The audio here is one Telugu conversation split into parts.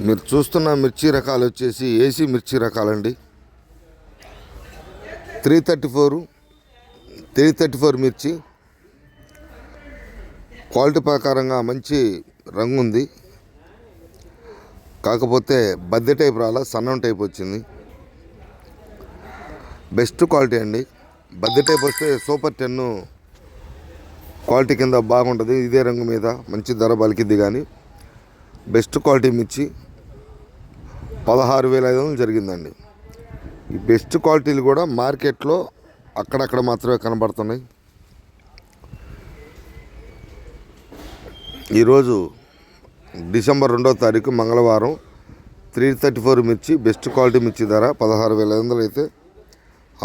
మీరు చూస్తున్న మిర్చి రకాలు వచ్చేసి ఏసీ మిర్చి రకాలండి. Three thirty four three thirty four మిర్చి. క్వాలిటీ ప్రకారంగా మంచి రంగు ఉంది. కాకపోతే బద్దె టైప్ రాలా సన్నం టైప్ వచ్చింది. బెస్ట్ క్వాలిటీ అండి. బద్దె టైప్ వస్తే సూపర్ టెన్ క్వాలిటీ కింద బాగుంటుంది. ఇదే రంగు మీద మంచి ధర బలికిద్ది కానీ బెస్ట్ క్వాలిటీ మిర్చి. పదహారు వేల ఐదు వందలు జరిగిందండి. ఈ బెస్ట్ క్వాలిటీలు కూడా మార్కెట్లో అక్కడక్కడ మాత్రమే కనబడుతున్నాయి. ఈరోజు డిసెంబర్ రెండో తారీఖు మంగళవారం త్రీ థర్టీ ఫోర్ మిర్చి బెస్ట్ క్వాలిటీ మిర్చి ధర పదహారు వేల ఐదు వందలు అయితే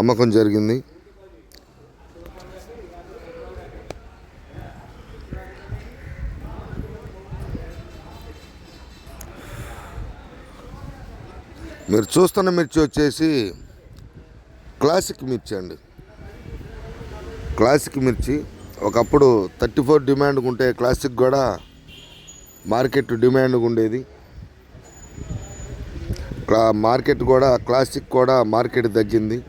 అమ్మకం జరిగింది. మీరు చూస్తున్న మిర్చి వచ్చేసి క్లాసిక్ మిర్చి అండి. క్లాసిక్ మిర్చి. ఒకప్పుడు థర్టీ ఫోర్ డిమాండ్ ఉంటే క్లాసిక్ కూడా మార్కెట్ డిమాండ్ ఉండేది. మార్కెట్ కూడా క్లాసిక్ కూడా మార్కెట్ తగ్గింది.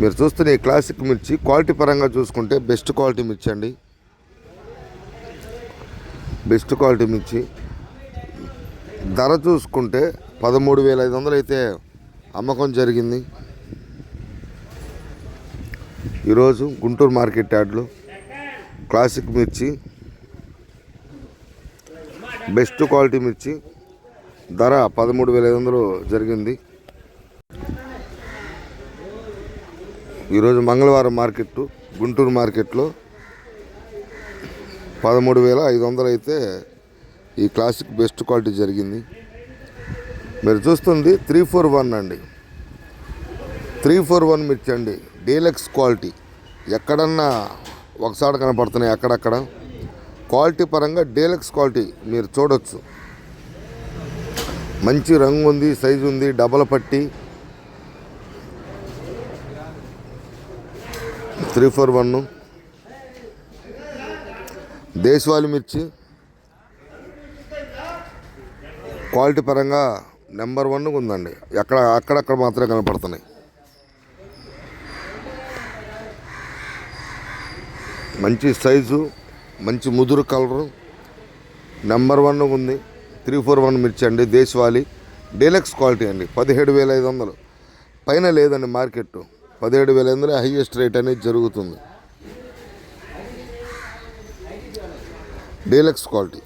మీరు చూస్తున్న ఈ క్లాసిక్ మిర్చి క్వాలిటీ పరంగా చూసుకుంటే బెస్ట్ క్వాలిటీ మిర్చి అండి. బెస్ట్ క్వాలిటీ మిర్చి. ధర చూసుకుంటే పదమూడు వేల ఐదు వందలు అయితే అమ్మకం జరిగింది. ఈరోజు గుంటూరు మార్కెట్ యార్డ్లో క్లాసిక్ మిర్చి బెస్ట్ క్వాలిటీ మిర్చి ధర పదమూడు వేల ఐదు వందలు జరిగింది. ఈరోజు మంగళవారం మార్కెట్ గుంటూరు మార్కెట్లో పదమూడు వేల ఐదు వందలు అయితే ఈ క్లాసిక్ బెస్ట్ క్వాలిటీ జరిగింది. మీరు చూస్తుంది త్రీ ఫోర్ వన్ అండి. త్రీ ఫోర్ వన్ మిర్చి అండి డీలక్స్ క్వాలిటీ. ఎక్కడన్నా ఒకసారి కనపడుతున్నాయి అక్కడక్కడ. క్వాలిటీ పరంగా డీలక్స్ క్వాలిటీ మీరు చూడొచ్చు. మంచి రంగు ఉంది సైజు ఉంది డబల్ పట్టి. Three four one. దేశవాళి మిర్చి. క్వాలిటీ పరంగా నెంబర్ వన్ ఉందండి. ఎక్కడ అక్కడక్కడ మాత్రమే కనపడుతున్నాయి. మంచి సైజు మంచి ముదురు కలరు. నెంబర్ వన్ ఉంది. త్రీ ఫోర్ వన్ మిర్చి అండి దేశవాళీ. డీలక్స్ క్వాలిటీ అండి. పదిహేడు వేల ఐదు వందలు. పైన లేదండి మార్కెట్. పదిహేడు వేల ఐదు వందలు హైయెస్ట్ రేట్ అనేది జరుగుతుంది. Deluxe quality.